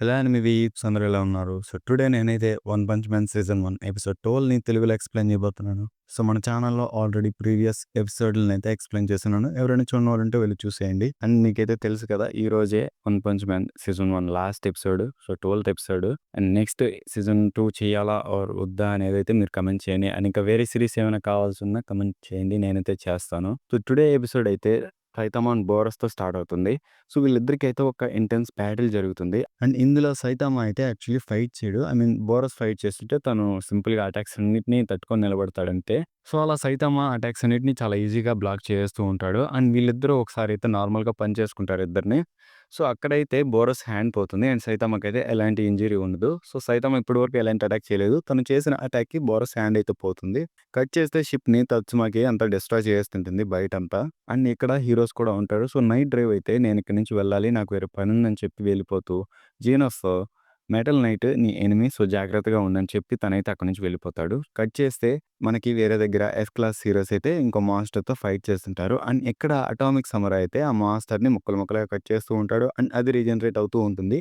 Hello అండి weeps అందరూ ఎలా ఉన్నారు? సో టుడే నేనైతే one punch man season one episode ట్వెల్వ్ని తెలుగులో ఎక్స్ప్లెయిన్ చేయబోతున్నాను. సో మన ఛానల్లో ఆల్రెడీ ప్రీవియస్ ఎపిసోడ్లను అయితే ఎక్స్ప్లెయిన్ చేస్తున్నాను. ఎవరైనా చూడవాలంటే వెళ్ళి చూసేయండి. అండ్ మీకైతే తెలుసు కదా ఈ రోజే one punch man season one last episode so twelfth episode. And next season two చేయాలా ఆర్ వద్దా అనేది అయితే మీరు కమెంట్ చేయండి. అండ్ ఇంకా వేరే సిరీస్ ఏమైనా కావాల్సి ఉన్నా కమెంట్ చేయండి. నేనైతే చేస్తాను. సో టుడే ఎపిసోడ్ అయితే సైతామా అండ్ బోరస్తో స్టార్ట్ అవుతుంది. సో వీళ్ళిద్దరికి అయితే ఒక ఇంటెన్స్ బ్యాటిల్ జరుగుతుంది. అండ్ ఇందులో సైతామా అయితే యాక్చువల్లీ ఫైట్ చేయడు. ఐ మీన్ బోరస్ ఫైట్ చేస్తుంటే తను సింపుల్గా అటాక్స్ అన్నింటినీ తట్టుకొని నిలబడతాడంతే. సో అలా సైతామా అటాక్స్ అన్నింటినీ చాలా ఈజీగా బ్లాక్ చేస్తూ ఉంటాడు. అండ్ వీళ్ళిద్దరూ ఒకసారి అయితే నార్మల్గా పని చేసుకుంటారు ఇద్దరిని. సో అక్కడైతే బోరస్ హ్యాండ్ పోతుంది. అండ్ సైతామాకైతే ఎలాంటి ఇంజరీ ఉండదు. సో సైతామా ఇప్పటివరకు ఎలాంటి అటాక్ చేయలేదు. తను చేసిన అటాక్కి బోరస్ హ్యాండ్ అయితే పోతుంది. కట్ చేస్తే షిప్ని తత్సుమాకి అంతా డిస్ట్రాయ్ చేస్తుంటుంది బయట అంతా అండ్ ఇక్కడ హీరోస్ కూడా ఉంటారు. సో నైట్ డ్రైవ్ అయితే నేను ఇక్కడి నుంచి వెళ్ళాలి. నాకు వేరే పని ఉందని చెప్పి వెళ్ళిపోతూ జీనస్ మెటల్ నైట్ నీ ఎనిమి సో జాగ్రత్తగా ఉందని చెప్పి తనైతే అక్కడి నుంచి వెళ్ళిపోతాడు. కట్ చేస్తే మనకి వేరే దగ్గర ఎస్ క్లాస్ హీరోస్ అయితే ఇంకో మాస్టర్తో ఫైట్ చేస్తుంటారు. అండ్ ఎక్కడ అటామిక్ సమర్ అయితే ఆ మాస్టర్ని ముక్కలు ముక్కలుగా కట్ చేస్తూ ఉంటాడు. అండ్ అది రీజనరేట్ అవుతూ ఉంటుంది.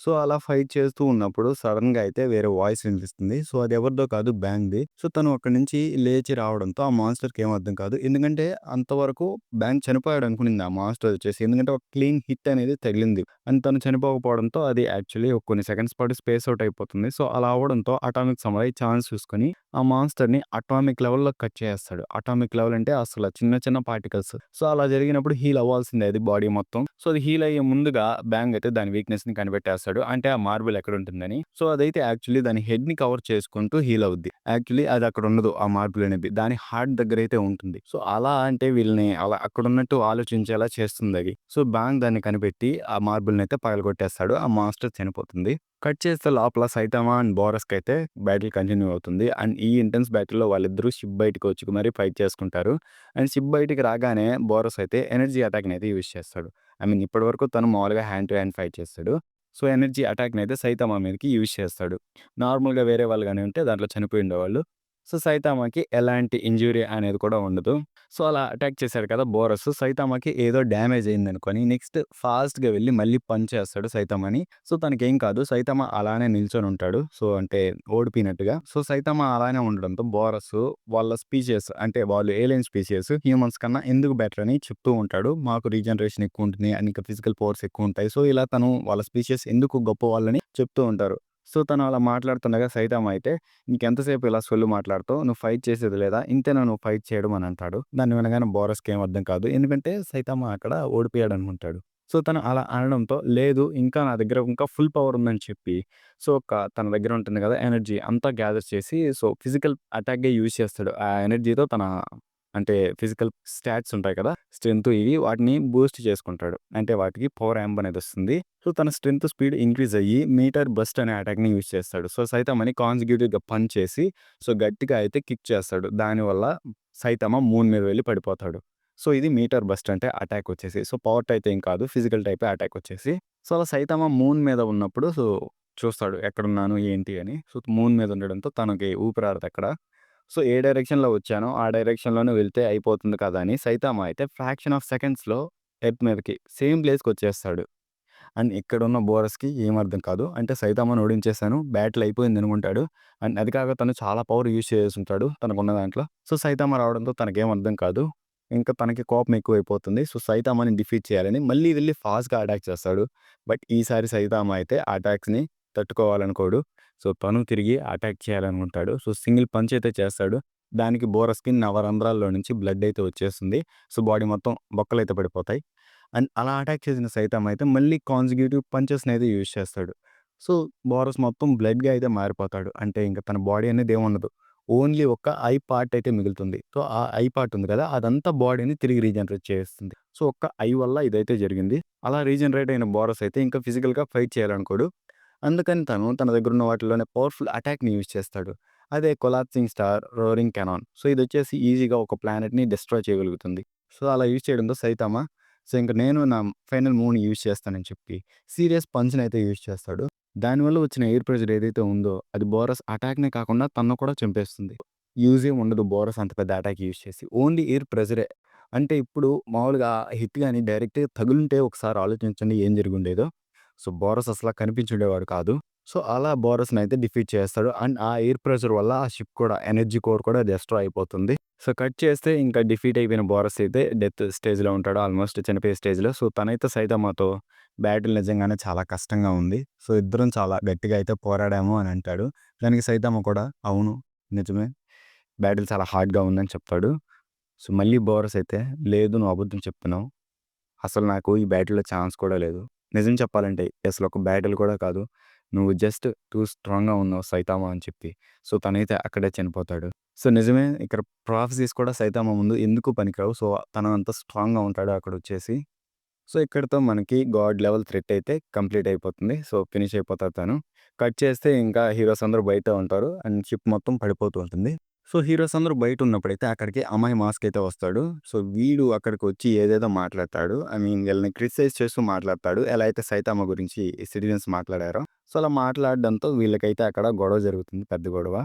సో అలా ఫైట్ చేస్తూ ఉన్నప్పుడు సడన్‌గా అయితే వేరే వాయిస్ వినిపిస్తుంది. సో అది ఎవరిదో కాదు బ్యాంక్ది సో తను అక్కడి నుంచి లేచి రావడంతో ఆ మాన్‌స్టర్‌కి ఏం అర్థం కాదు. ఎందుకంటే అంతవరకు బ్యాంక్ చనిపోయాడు అనుకునింది ఆ మాన్‌స్టర్ వచ్చేసి. ఎందుకంటే ఒక క్లీన్ హిట్ అనేది తగిలింది. అండ్ తను చనిపోకపోవడంతో అది యాక్చువల్లీ ఒక కొన్ని సెకండ్స్ పాటు స్పేస్ అవుట్ అయిపోతుంది. సో అలా అవ్వడంతో అటామిక్ సమరై ఛాన్స్ చూసుకొని ఆ మాన్‌స్టర్‌ని అటామిక్ లెవెల్‌లో కట్ చేస్తాడు అటామిక్ లెవెల్ అంటే అసలు చిన్న చిన్న పార్టికల్స్. సో అలా జరిగినప్పుడు హీల్ అవ్వాల్సిందే అది బాడీ మొత్తం. సో అది హీల్ అయ్యే ముందుగా బ్యాంగ్ అయితే దాని వీక్‌నెస్‌ని కనిపెట్టేస్తాడు. చేస్తాడు. అంటే ఆ మార్బుల్ ఎక్కడ ఉంటుందని సో అదైతే యాక్చువల్లీ దాని హెడ్ని కవర్ చేసుకుంటూ హీల్ అవుద్ది. యాక్చువల్లీ అది అక్కడ ఉండదు ఆ మార్బుల్ అనేది. దాని హార్ట్ దగ్గర అయితే ఉంటుంది. సో అలా అంటే వీళ్ళని అలా అక్కడ ఉన్నట్టు ఆలోచించేలా చేస్తుంది అది. సో బాంగ్ దాన్ని కనిపెట్టి ఆ మార్బుల్ని అయితే పగలగొట్టేస్తాడు. ఆ మాస్టర్ చనిపోతుంది. కట్ చేస్తే లోపల సైతమా అండ్ బోరస్కి అయితే బ్యాటిల్ కంటిన్యూ అవుతుంది. అండ్ ఈ ఇంటెన్స్ బ్యాటిల్లో వాళ్ళిద్దరూ షిప్ బయటకు వచ్చి మరీ ఫైట్ చేసుకుంటారు. అండ్ షిప్ బయటికి రాగానే బోరస్ అయితే ఎనర్జీ అటాక్ని అయితే యూజ్ చేస్తాడు. ఐ మీన్ ఇప్పటివరకు తను మామూలుగా హ్యాండ్ టు హ్యాండ్ ఫైట్ చేస్తాడు. సో ఎనర్జీ అటాక్ని అయితే సైతామా మీదకి యూజ్ చేస్తాడు. నార్మల్గా వేరే వాళ్ళు కానీ ఉంటే దాంట్లో చనిపోయి ఉండేవాళ్ళు. సో సైతామాకి ఎలాంటి ఇంజురీ అనేది కూడా ఉండదు. సో అలా అటాక్ చేశాడు కదా బోరస్. సైతామాకి ఏదో డ్యామేజ్ అయింది అనుకొని నెక్స్ట్ ఫాస్ట్గా వెళ్ళి మళ్ళీ పంచ్ చేస్తాడు సైతామాని. సో తనకేం కాదు సైతామా అలానే నిల్చొని ఉంటాడు. సో అంటే ఓడిపోయినట్టుగా. సో సైతామా అలానే ఉండడంతో బోరస్ వాళ్ళ స్పీచెస్ అంటే వాళ్ళు ఏలియన్ స్పీషియస్ హ్యూమన్స్ కన్నా ఎందుకు బెటర్ అని చెప్తూ ఉంటాడు. మాకు రీజనరేషన్ ఎక్కువ ఉంటుంది అండ్ ఇంకా ఫిజికల్ పవర్స్ ఎక్కువ ఉంటాయి. సో ఇలా తను వాళ్ళ స్పీషియస్ ఎందుకు గొప్ప వాళ్ళని చెప్తూ ఉంటారు. సో తను అలా మాట్లాడుతుండగా సైతామ అయితే ఇంకెంతసేపు ఇలా సొల్లు మాట్లాడుతావు? నువ్వు ఫైట్ చేసేది లేదా? ఇంతేనా నువ్వు ఫైట్ చేయడం? అని అంటాడు. దాన్ని వినగానే బోరస్కి ఏం అర్థం కాదు. ఎందుకంటే సైతామ అక్కడ ఓడిపోయాడు అనుకుంటాడు సో తను అలా అనడంతో లేదు ఇంకా నా దగ్గర ఇంకా ఫుల్ పవర్ ఉందని చెప్పి సో ఒక తన దగ్గర ఉంటుంది కదా ఎనర్జీ అంతా గ్యాదర్ చేసి సో ఫిజికల్ అటాక్గా యూజ్ చేస్తాడు. ఆ ఎనర్జీతో తన అంటే ఫిజికల్ స్టాట్స్ ఉంటాయి కదా స్ట్రెంత్ ఇవి వాటిని బూస్ట్ చేసుకుంటాడు. అంటే వాటికి పవర్ యాంబ్ అనేది వస్తుంది. సో తన స్ట్రెంత్ స్పీడ్ ఇంక్రీజ్ అయ్యి మీటర్ బస్ట్ అనే అటాక్ని యూజ్ చేస్తాడు. సో సైతమని కాన్సిక్యూటివ్గా పని చేసి సో గట్టిగా అయితే కిక్ చేస్తాడు. దానివల్ల సైతమ మూన్ మీద వెళ్ళి పడిపోతాడు. సో ఇది మీటర్ బస్ట్ అంటే అటాక్ వచ్చేసి సో పవర్ టైప్ ఏం కాదు ఫిజికల్ టైప్ అటాక్ వచ్చేసి. సో అలా సైతమ మూన్ మీద ఉన్నప్పుడు సో చూస్తాడు ఎక్కడున్నాను ఏంటి అని. సో మూన్ మీద ఉండడంతో తనకి ఊపిరాడదు అక్కడ సో ఏ డైరెక్షన్‌లో వచ్చానో, ఆ డైరెక్షన్‌లోనే వెళ్తే అయిపోతుంది కదా! అని సైతామా అయితే ఫ్రాక్షన్ ఆఫ్ సెకండ్స్‌లో ఎర్త్ మీదకి సేమ్ ప్లేస్‌కొచ్చేస్తాడు. అండ్ ఇక్కడున్న బోరస్‌కి ఏం అర్థం కాదు. అంటే సైతామాని ఓడించేసాను. బ్యాటిల్ అయిపోయింది అనుకుంటాడు. అండ్ అది కాక తను చాలా పవర్ యూజ్ చేస్తుంటాడు తనకున్న దాంట్లో. సో సైతామా రావడంతో తనకేం అర్థం కాదు. ఇంకా తనకి కోపం ఎక్కువైపోతుంది. సో సైతామాని డిఫీట్ చేయాలని మళ్ళీ వెళ్ళి ఫాస్ట్‌గా అటాక్ చేస్తాడు. బట్ ఈసారి సైతామా అయితే ఆ అటాక్స్‌ని తట్టుకోవాలనుకోడు. సో తను తిరిగి అటాక్ చేయాలనుకుంటాడు. సో సింగిల్ పంచ్ అయితే చేస్తాడు. దానికి బోరస్కి నవరంధ్రాల్లో నుంచి బ్లడ్ అయితే వచ్చేస్తుంది. సో బాడీ మొత్తం బొక్కలు అయితే పడిపోతాయి. అండ్ అలా అటాక్ చేసిన సైతం అయితే మళ్ళీ కాన్సిక్యూటివ్ పంచెస్ని అయితే యూజ్ చేస్తాడు. సో బోరస్ మొత్తం బ్లడ్గా అయితే మారిపోతాడు. అంటే ఇంకా తన బాడీ అనేది ఏముండదు. ఓన్లీ ఒక ఐ పార్ట్ అయితే మిగులుతుంది. సో ఆ ఐ పార్ట్ ఉంది కదా అదంతా బాడీని తిరిగి రీజనరేట్ చేస్తుంది. సో ఒక్క ఐ వల్ల ఇదైతే జరిగింది. అలా రీజనరేట్ అయిన బోరస్ అయితే ఇంకా ఫిజికల్గా ఫైట్ చేయాలనుకోడు. అందుకని తను తన దగ్గర ఉన్న వాటిలోనే పవర్ఫుల్ అటాక్‌ని యూజ్ చేస్తాడు. అదే collapsing star, roaring cannon. So, ఇదొచ్చేసి ఈజీగా ఒక ప్లానెట్‌ని డిస్ట్రాయ్ చేయగలుగుతుంది. సో, అలా యూజ్ చేయడంతో సైతామా సో, ఇంక నేను నా ఫైనల్ మూవ్‌ని యూజ్ చేస్తానని చెప్పి సీరియస్ పంచ్‌నైతే యూజ్ చేస్తాడు. దానివల్ల వచ్చిన ఎయిర్ ప్రెషర్ ఏదైతే ఉందో అది బోరస్ అటాక్‌నే కాకుండా తనను కూడా చంపేస్తుంది. యూజే ఉండదు బోరస్ అంత పెద్ద అటాక్ యూజ్ చేసి. ఓన్లీ ఎయిర్ ప్రెషరే. అంటే ఇప్పుడు మామూలుగా హిట్ గాని డైరెక్ట్‌గా తగులుంటే ఒకసారి ఆలోచించండి ఏం జరిగుండేదో. సో బోరస్ అసలు కనిపించుండేవాడు కాదు. సో అలా బోరస్ని అయితే డిఫీట్ చేస్తాడు. అండ్ ఆ ఎయిర్ ప్రెషర్ వల్ల ఆ షిప్ కూడా ఎనర్జీ కోర్ కూడా డిస్ట్రాయ్ అయిపోతుంది. సో కట్ చేస్తే ఇంకా డిఫీట్ అయిపోయిన బోరస్ అయితే డెత్ స్టేజ్లో ఉంటాడు. ఆల్మోస్ట్ చనిపోయే స్టేజ్లో. సో తనైతే సైతమ్మతో బ్యాటిల్ నిజంగానే చాలా కష్టంగా ఉంది. సో ఇద్దరం చాలా గట్టిగా అయితే పోరాడాము అని అంటాడు. దానికి సైతమ్మ కూడా అవును నిజమే. బ్యాటిల్ చాలా హార్డ్గా ఉందని చెప్తాడు. సో మళ్ళీ బోరస్ అయితే లేదు నువ్వు అబద్ధం చెప్తున్నావు. అసలు నాకు ఈ బ్యాటిల్లో ఛాన్స్ కూడా లేదు. నిజం చెప్పాలంటే అసలు ఒక బ్యాటిల్ కూడా కాదు. నువ్వు జస్ట్ టూ స్ట్రాంగ్గా ఉన్నావు సైతామా అని చెప్పి. సో తనైతే అక్కడే చనిపోతాడు. సో నిజమే ఇక్కడ ప్రాఫెసీస్ కూడా సైతామా ముందు ఎందుకు పనికిరావు? సో తన అంత స్ట్రాంగ్గా ఉంటాడు అక్కడ వచ్చేసి సో ఇక్కడతో మనకి గాడ్ లెవెల్ థ్రెట్ అయితే కంప్లీట్ అయిపోతుంది. సో ఫినిష్ అయిపోతారు తను. కట్ చేస్తే ఇంకా హీరోస్ అందరూ బయట ఉంటారు. అండ్ షిప్ మొత్తం పడిపోతూ ఉంటుంది. సో హీరోస్ అందరూ బయట ఉన్నప్పుడైతే అక్కడికి అమ్మాయి మాస్క్ అయితే వస్తాడు. సో వీడు అక్కడికి వచ్చి ఏదేదో మాట్లాడతాడు. ఐ మీన్ వీళ్ళని క్రిటిసైజ్ చేస్తూ మాట్లాడతాడు. ఎలా అయితే సైతామ గురించి సిటిజన్స్ మాట్లాడారో. సో అలా మాట్లాడడంతో వీళ్ళకైతే అక్కడ గొడవ జరుగుతుంది పెద్ద గొడవ.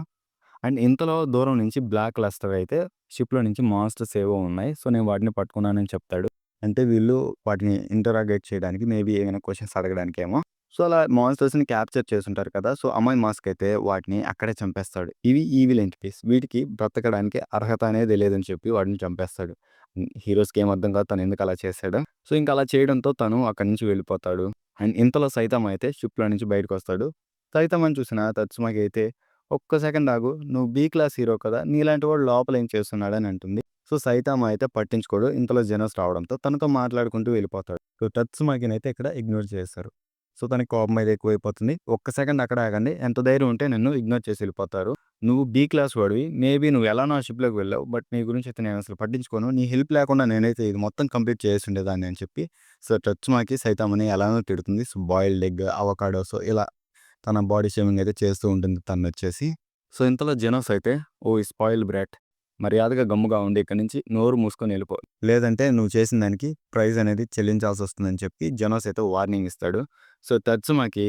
అండ్ ఇంతలో దూరం నుంచి బ్లాక్ లస్టర్ అయితే షిప్లో నుంచి మాన్స్టర్స్ ఏవో ఉన్నాయి. సో నేను వాటిని పట్టుకున్నానని చెప్తాడు. అంటే వీళ్ళు వాటిని ఇంటరాగేట్ చేయడానికి మేబీ ఏమైనా క్వశ్చన్స్ అడగడానికేమో. సో అలా మాన్స్టర్స్ని క్యాప్చర్ చేస్తుంటారు కదా! సో అమ్మాయి మాస్క్ అయితే వాటిని అక్కడే చంపేస్తాడు. ఇవి ఈవిల్ ఎంటిటీస్ వీటికి బ్రతకడానికి అర్హత అనేది లేదని చెప్పి వాటిని చంపేస్తాడు. హీరోస్కి ఏం అర్థం కాదు తను ఎందుకు అలా చేశాడు. సో ఇంకా అలా చేయడంతో తను అక్కడి నుంచి వెళ్ళిపోతాడు. అండ్ ఇంతలో సైతం అయితే షిప్లో నుంచి బయటకు వస్తాడు సైతం అని చూసిన తత్సుమకి అయితే ఒక్క సెకండ్ ఆగు నువ్వు బీ క్లాస్ హీరో కదా నీలాంటి వాడు లోపల ఏం చేస్తున్నాడు? అని అంటుంది. సో సైతామ అయితే పట్టించుకోడు. ఇంతలో జనస్ రావడంతో తనతో మాట్లాడుకుంటూ వెళ్ళిపోతాడు. సో టత్సుమాకిని అయితే ఇక్కడ ఇగ్నోర్ చేస్తారు. సో తనకి కోపం అయితే ఎక్కువైపోతుంది. ఒక్క సెకండ్ అక్కడ ఆగండి. ఎంత ధైర్యం ఉంటే నన్ను ఇగ్నోర్ చేసి వెళ్ళిపోతారు. నువ్వు బీ క్లాస్ వాడివి. మేబీ నువ్వు ఎలా నా షిప్లోకి వెళ్ళావు. బట్ నీ గురించి అయితే నేను అసలు పట్టించుకోను. నీ హెల్ప్ లేకుండా నేనైతే ఇది మొత్తం కంప్లీట్ చేసి ఉండేదాన్ని అని చెప్పి సో టచ్మాకి సైతామని ఎలానో తిడుతుంది. So boiled egg avocado so ఇలా తన బాడీ షేమింగ్ అయితే చేస్తూ ఉంటుంది తను వచ్చేసి సో ఇంతలో జెనోస్ అయితే ఓ స్పాయిల్ బ్రాట్ మర్యాదగా గమ్ముగా ఉండి ఇక్కడి నుంచి నోరు మూసుకొని వెళ్ళిపో. లేదంటే నువ్వు చేసిన దానికి ప్రైజ్ అనేది చెల్లించాల్సి వస్తుందని చెప్పి జనోస్ అయితే వార్నింగ్ ఇస్తాడు. సో తత్సుమాకి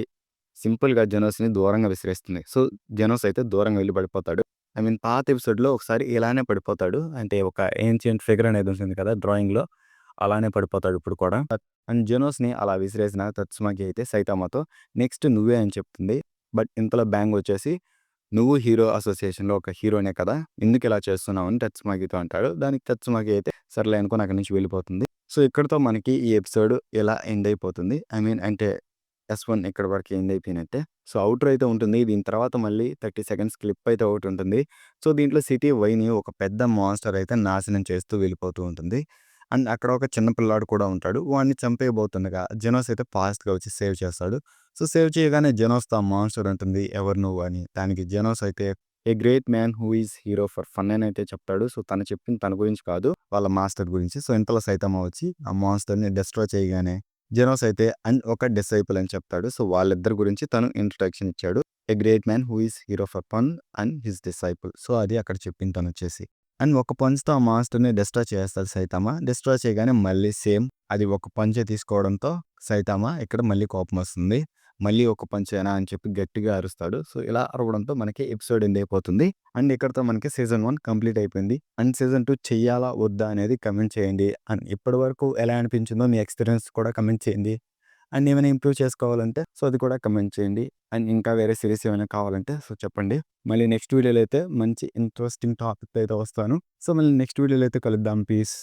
సింపుల్గా జనోస్ని దూరంగా విసిరేస్తుంది. సో జనోస్ అయితే దూరంగా వెళ్ళి పడిపోతాడు. ఐ మీన్ పాత ఎపిసోడ్లో ఒకసారి ఇలానే పడిపోతాడు. అంటే ఒక ఏన్షియంట్ ఫిగర్ అనేది ఉంటుంది కదా డ్రాయింగ్లో అలానే పడిపోతాడు ఇప్పుడు కూడా. అండ్ జెనోస్ని అలా విసిరేసిన తత్సుమాకి అయితే సైతామాతో నెక్స్ట్ నువ్వే అని చెప్తుంది. బట్ ఇంతలో బ్యాంగ్ వచ్చేసి నువ్వు హీరో అసోసియేషన్లో ఒక హీరోనే కదా ఎందుకు ఇలా చేస్తున్నావు అని టచ్మాగితో అంటాడు. దానికి టచ్మాగి అయితే సర్లే అనుకుని అక్కడి నుంచి వెళ్ళిపోతుంది. సో ఇక్కడతో మనకి ఈ ఎపిసోడ్ ఇలా ఎండ్ అయిపోతుంది? ఐ మీన్ అంటే ఎస్ వన్ ఇక్కడ వరకు ఎండ్ అయిపోయినట్టే. సో అవుటర్ అయితే ఉంటుంది. దీని తర్వాత మళ్ళీ థర్టీ సెకండ్స్ క్లిప్ అయితే ఒకటి ఉంటుంది. సో దీంట్లో సిటీ వైని ఒక పెద్ద మాన్స్టర్ అయితే నాశనం చేస్తూ వెళ్ళిపోతూ ఉంటుంది. అండ్ అక్కడ ఒక చిన్న పిల్లాడు కూడా ఉంటాడు. వాడిని చంపేయబోతుండగా జెనోస్ అయితే ఫాస్ట్గా వచ్చి సేవ్ చేస్తాడు. సో సేవ్ చేయగానే జెనోస్ తా మాన్స్టర్ ఉంటుంది ఎవరు నువ్వు? అని. దానికి జెనోస్ అయితే a great man who is hero for fun అని అయితే చెప్తాడు. సో తను చెప్పింది తన గురించి కాదు వాళ్ళ మాస్టర్ గురించి. సో ఇంతలో సైతమ్మ వచ్చి ఆ మాన్స్టర్ని డిస్ట్రాయ్ చేయగానే జెనోస్ అయితే అండ్ ఒక డిసైపుల్ అని చెప్తాడు. సో వాళ్ళిద్దరి గురించి తను ఇంట్రొడక్షన్ ఇచ్చాడు. A great man who is hero for fun and his disciple. So అది అక్కడ చెప్పింది తను వచ్చేసి. అండ్ ఒక పంచ్తో ఆ మాన్స్టర్ని డిస్ట్రా చేస్తాడు సైతామ. డిస్ట్రా చేయగానే మళ్ళీ సేమ్ అది ఒక పంచే తీసుకోవడంతో సైతామ ఇక్కడ మళ్ళీ కోపం వస్తుంది. మళ్ళీ ఒక పంచేనా అని చెప్పి గట్టిగా అరుస్తాడు. సో ఇలా అరవడంతో మనకి ఎపిసోడ్ ఎండ్ అయిపోతుంది. అండ్ ఇక్కడతో మనకి సీజన్ వన్ కంప్లీట్ అయిపోయింది. అండ్ సీజన్ టూ చెయ్యాలా వద్దా అనేది కమెంట్ చేయండి. అండ్ ఇప్పటి వరకు ఎలా అనిపించిందో మీ ఎక్స్పీరియన్స్ కూడా కమెంట్ చేయండి. అండ్ ఏమైనా ఇంప్రూవ్ చేసుకోవాలంటే సో అది కూడా కమెంట్ చేయండి. అండ్ ఇంకా వేరే సిరీస్ ఏమైనా కావాలంటే సో చెప్పండి. మళ్ళీ నెక్స్ట్ వీడియోలో అయితే మంచి ఇంట్రెస్టింగ్ టాపిక్ అయితే వస్తాను. సో మళ్ళీ నెక్స్ట్ వీడియోలో అయితే కలుద్దాం. పీస్